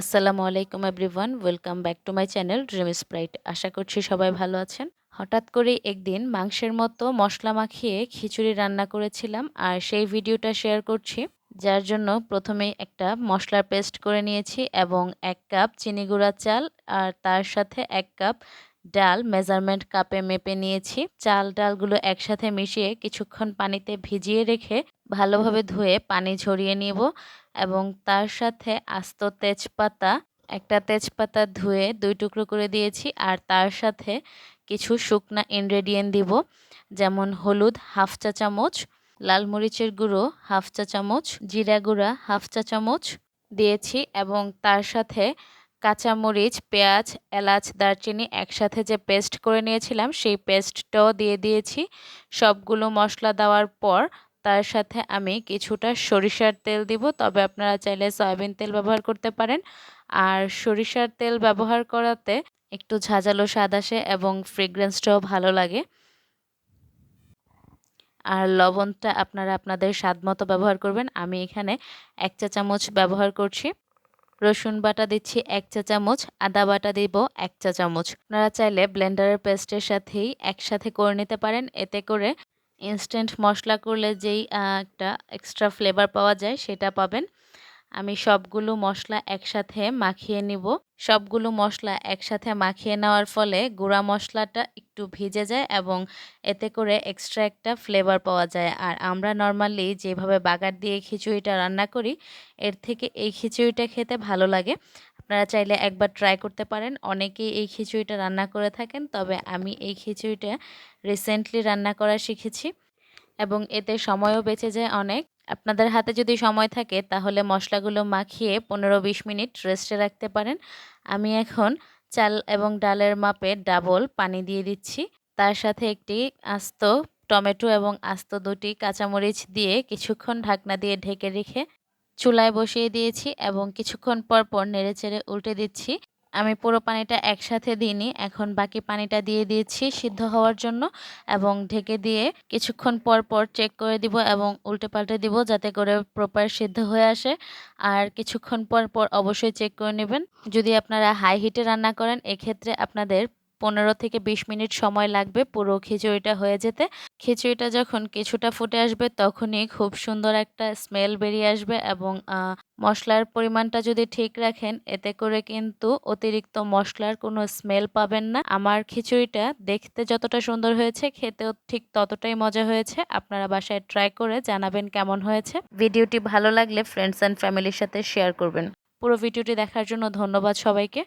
আসসালামু আলাইকুম everyone, welcome back to my channel dream sprite. আশা করছি সবাই ভালো আছেন। হঠাৎ করে একদিন মাংসের মতো মশলা মাখিয়ে খিচুড়ি রান্না করেছিলাম আর সেই ভিডিওটা শেয়ার করছি, যার জন্য প্রথমে একটা মশলার পেস্ট করে নিয়েছি এবং এক কাপ চিনি গুঁড়া চাল আর তার সাথে এক কাপ ডাল মেজারমেন্ট কাপে মেপে নিয়েছি। চাল ডালগুলো একসাথে মিশিয়ে কিছুক্ষণ পানিতে ভিজিয়ে রেখে ভালোভাবে ধুয়ে পানি ঝরিয়ে নিব এবং তার সাথে আস্ত তেজপাতা, একটা তেজপাতা ধুয়ে দুই টুকরো করে দিয়েছি আর তার সাথে কিছু শুকনা ইনগ্রেডিয়েন্ট দিব, যেমন হলুদ হাফ চা চামচ, লাল মরিচের গুঁড়ো হাফ চা চামচ, জিরা গুঁড়া হাফ চা চামচ দিয়েছি এবং তার সাথে কাঁচামরিচ, পেঁয়াজ, এলাচ, দারচিনি একসাথে যে পেস্ট করে নিয়েছিলাম, সেই পেস্টটাও দিয়ে দিয়েছি। সবগুলো মশলা দেওয়ার পর তার সাথে আমি কিছুটা সরিষার তেল দিব। তবে আপনারা চাইলে সয়াবিন তেল ব্যবহার করতে পারেন। আর সরিষার তেল ব্যবহার করাতে একটু ঝাঁঝালো স্বাদ আসে এবং ফ্রেগ্রেন্সটাও ভালো লাগে। আর লবণটা আপনারা আপনাদের স্বাদ মতো ব্যবহার করবেন। আমি এখানে এক চা চামচ ব্যবহার করছি। রসুন বাটা দিচ্ছি এক চা চামচ, আদা বাটা দিব এক চা চামচ। আপনারা চাইলে ব্লেন্ডারের পেস্টের সাথেই একসাথে করে নিতে পারেন। এতে করে ইনস্ট্যান্ট মশলা করলে যেই একটা এক্সট্রা ফ্লেভার পাওয়া যায়, সেটা পাবেন। আমি সবগুলো মশলা একসাথে মাখিয়ে নিব। সবগুলো মশলা একসাথে মাখিয়ে নেওয়ার ফলে গুঁড়া মশলাটা একটু ভিজে যায় এবং এতে করে এক্সট্রা একটা ফ্লেভার পাওয়া যায়। আর আমরা নর্মালি যেভাবে বাগার দিয়ে খিচুড়িটা রান্না করি, এর থেকে এই খিচুড়িটা খেতে ভালো লাগে। আপনারা চাইলে একবার ট্রাই করতে পারেন। অনেকেই এই খিচুড়িটা রান্না করে থাকেন, তবে আমি এই খিচুড়িটা রিসেন্টলি রান্না করা শিখেছি এবং এতে সময়ও বেঁচে যায় অনেক। আপনাদের হাতে যদি সময় থাকে, তাহলে মশলাগুলো মাখিয়ে পনেরো বিশ মিনিট রেস্টে রাখতে পারেন। আমি এখন চাল এবং ডালের মাপে ডাবল পানি দিয়ে দিচ্ছি। তার সাথে একটি আস্ত টমেটো এবং আস্ত দুটি কাঁচামরিচ দিয়ে কিছুক্ষণ ঢাকনা দিয়ে ঢেকে রেখে চুলায় বসিয়ে দিয়েছি এবং কিছুক্ষণ পর পর নেড়েচেড়ে উল্টে দিচ্ছি। আমি পুরো পানিটা একসাথে দিইনি। এখন বাকি পানিটা দিয়ে দিয়েছি সিদ্ধ হওয়ার জন্য এবং ঢেকে দিয়ে কিছুক্ষণ পর পর চেক করে দিব এবং উল্টে পাল্টে দিব যাতে করে প্রপার সিদ্ধ হয়ে আসে। আর কিছুক্ষণ পর পর অবশ্যই চেক করে নেবেন। যদি আপনারা হাই হিটে রান্না করেন, এক্ষেত্রে আপনাদের পনেরো থেকে বিশ মিনিট সময় লাগবে পুরো খিচুড়িটা হয়ে যেতে। খিচুড়িটা যখন কিছুটা ফুটে আসবে তখনই খুব সুন্দর একটা স্মেল বেরিয়ে আসবে এবং মশলার পরিমাণটা যদি ঠিক রাখেন এতে করে কিন্তু অতিরিক্ত মশলার কোনো স্মেল পাবেন না। আমার খিচুড়িটা দেখতে যতটা সুন্দর হয়েছে, খেতেও ঠিক ততটাই মজা হয়েছে। আপনারা বাসায় ট্রাই করে জানাবেন কেমন হয়েছে। ভিডিওটি ভালো লাগলে ফ্রেন্ডস অ্যান্ড ফ্যামিলির সাথে শেয়ার করবেন। পুরো ভিডিওটি দেখার জন্য ধন্যবাদ সবাইকে।